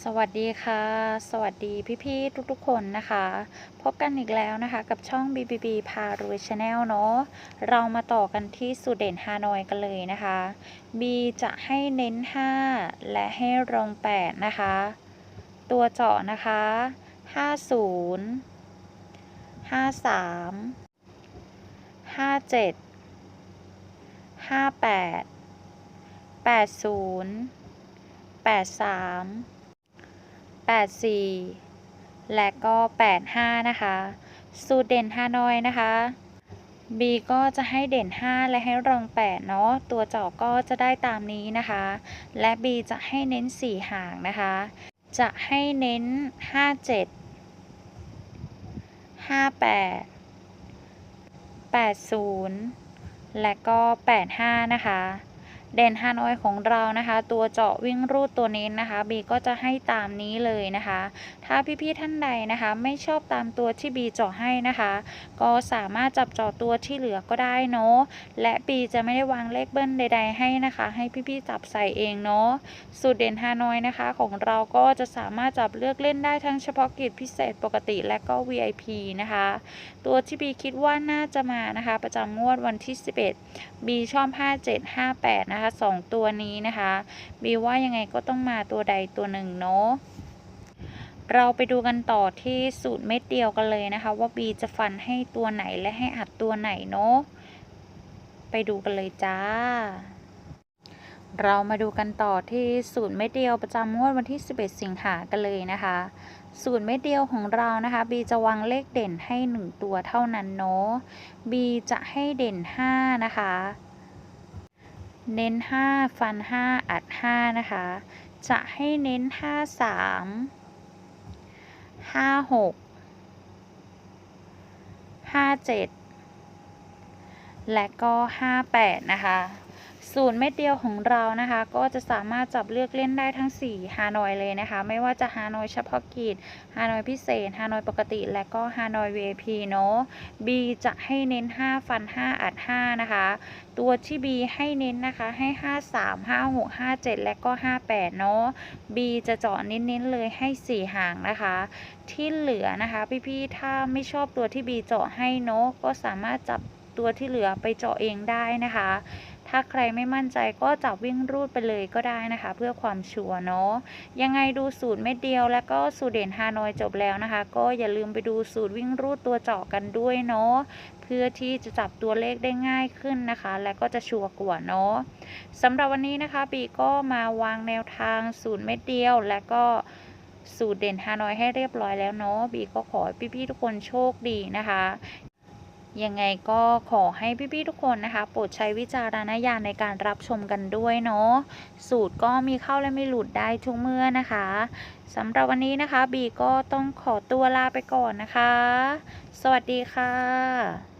สวัสดีค่ะ สวัสดีพี่ๆทุกๆคนนะคะ พบกันอีกแล้วนะคะกับช่อง BBB พารวยชาแนลเนาะเรามาต่อกันที่สูตรเด่นฮานอยกันเลยนะคะ B จะให้เน้น 5 และให้รอง 8 นะคะ ตัวเจาะนะคะ 50 53 57 58 80 83 84 และก็ 85 นะคะ สูตรเด่นฮานอยนะคะ B ก็จะให้เด่น 5 และให้รอง 8 เนาะ ตัวเจาะก็จะได้ตามนี้นะคะ และ B จะให้เน้น 4 หางนะคะ จะให้เน้น 57 58 80 และก็ 85 นะคะ เด่นฮานอยของเรานะคะ ตัวเจาะวิ่งรูดตัวเน้นะคะ B ก็จะให้ตามนี้เลยนะคะ ถ้าพี่ๆท่านใดนะคะ ไม่ชอบตามตัวที่ B เจาะให้นะคะ ก็สามารถจับเจาะตัวที่เหลือก็ได้เนาะและ B จะไม่ได้วางเลขเบิ้ลใด ๆ ให้นะคะ ให้พี่ๆจับใส่เองเนาะสูตรเด่นฮานอยนะคะ ของเราก็จะสามารถจับเลือกเล่นได้ทั้งเฉพาะกิจพิเศษปกติและก็ VIP นะคะ ตัวที่ B คิดว่าน่าจะมานะคะ ประจำงวดวันที่ 11 B ชอบ 57 58นะคะ2ตัวนี้นะคะ B ว่ายังไงก็ต้องมาตัวใดตัวหนึ่งเนาะเราไปดูกันต่อที่สูตรเม็ดเดียวกันเลยนะคะ ว่า B จะฟันให้ตัวไหนและให้อัดตัวไหนเนาะไปดูกันเลยจ้า เรามาดูกันต่อที่สูตรเม็ดเดียวประจำงวดวันที่ 11 สิงหากันเลยนะคะสูตรเม็ดเดียวของเรานะคะ B จะวางเลขเด่นให้ 1 ตัวเท่านั้นเนาะ B จะให้เด่น 5 นะคะ เน้น 5 ฟัน 5 อัด 5 นะคะ จะให้เน้น 53 56 57 และก็ 58 นะคะ ศูนย์เม็ดเดียวของเรานะคะ ก็จะสามารถจับเลือกเล่นได้ทั้ง 4 ฮานอยเลยนะคะ ไม่ว่าจะฮานอยเฉพาะกิจฮานอยพิเศษฮานอยปกติ และก็ฮานอย VIP เนาะ B จะให้เน้น 5 ฟัน 5 อัด 5 นะคะ ตัวที่ B ให้เน้นนะคะ ให้ 53 56 57 และก็ 58 เนาะ B จะเจาะเน้นๆเลยให้ 4 หางนะคะ ที่เหลือนะคะ พี่ๆ ถ้าไม่ชอบตัวที่ B เจาะให้เนาะ ก็สามารถจับตัวที่เหลือไปเจาะเองได้นะคะ ถ้าใครไม่มั่นใจก็จับวิ่งรูดไปเลยก็ได้นะคะ เพื่อความชัวร์เนาะยังไงดูสูตรเม็ดเดียว แล้วก็สูตรเด่นฮานอยจบแล้วนะคะ ก็อย่าลืมไปดูสูตรวิ่งรูดตัวเจาะกันด้วยเนาะเพื่อที่จะจับตัวเลขได้ง่ายขึ้นนะคะ และก็จะชัวร์กว่าเนาะสำหรับวันนี้นะคะปีก็มาวางแนวทางสูตรเม็ดเดียว และก็สูตรเด่นฮานอยให้เรียบร้อยแล้วเนาะบีก็ขอพี่ๆทุกคนโชคดีนะคะ ยังไงก็ขอให้พี่ๆทุกคนนะคะ โปรดใช้วิจารณญาณในการรับชมกันด้วยเนาะสูตรก็มีเข้าและไม่หลุดได้ทุกเมื่อนะคะสำหรับวันนี้นะคะ บีก็ต้องขอตัวลาไปก่อนนะคะ สวัสดีค่ะ